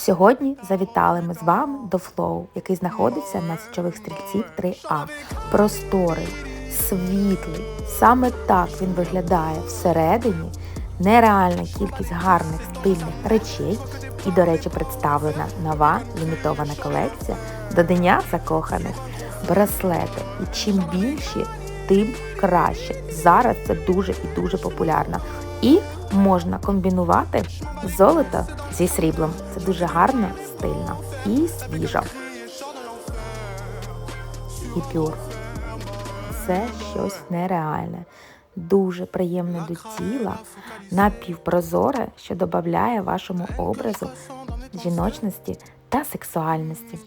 Сьогодні завітали ми з вами до Флоу, який знаходиться на січових стрільців 3А. Просторий, світлий. Саме так він виглядає всередині. Нереальна кількість гарних стильних речей. І, до речі, представлена нова лімітована колекція до Дня закоханих. Браслети. І чим більші, тим краще. Зараз це дуже і дуже популярно. І можна комбінувати золото зі сріблом. Це дуже гарно, стильно і свіжо. І пюр. Це щось нереальне. Дуже приємне до тіла, напівпрозоре, що додає вашому образу жіночності та сексуальності.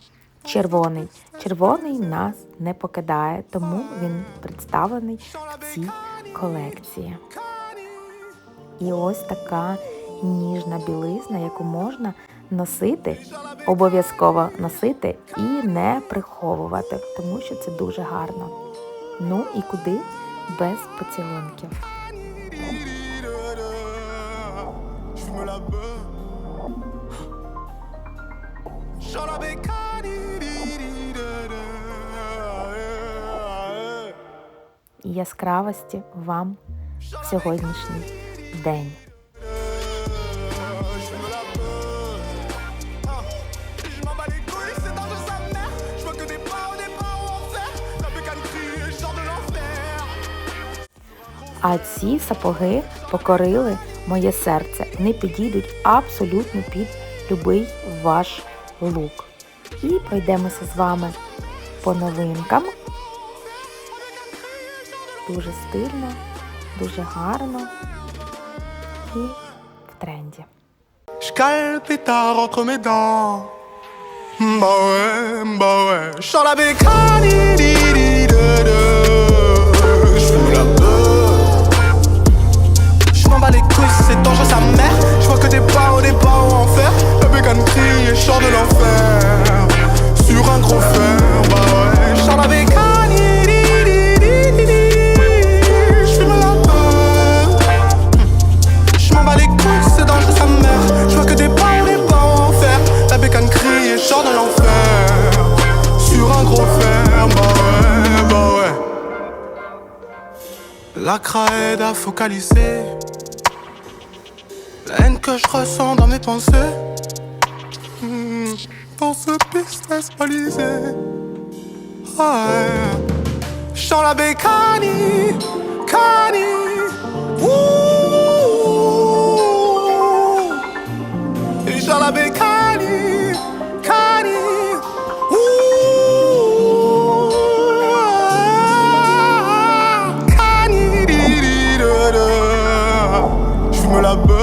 Червоний. Червоний нас не покидає, тому він представлений в цій колекції. І ось така ніжна білизна, яку можна носити, обов'язково носити і не приховувати, тому що це дуже гарно. Ну і куди без поцілунків. Яскравості вам сьогоднішній день. А ці сапоги покорили моє серце. Вони підійдуть абсолютно під любий ваш лук. І пройдемося з вами по новинкам. Дуже стильно, дуже гарно і в тренді. Je La craie à focaliser. La haine que je ressens dans mes pensées. Hmm, Dans ce business balisé. Ouais. Je sens la bécane, me la beuh.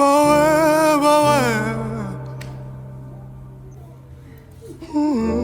boy, boy. Hmm.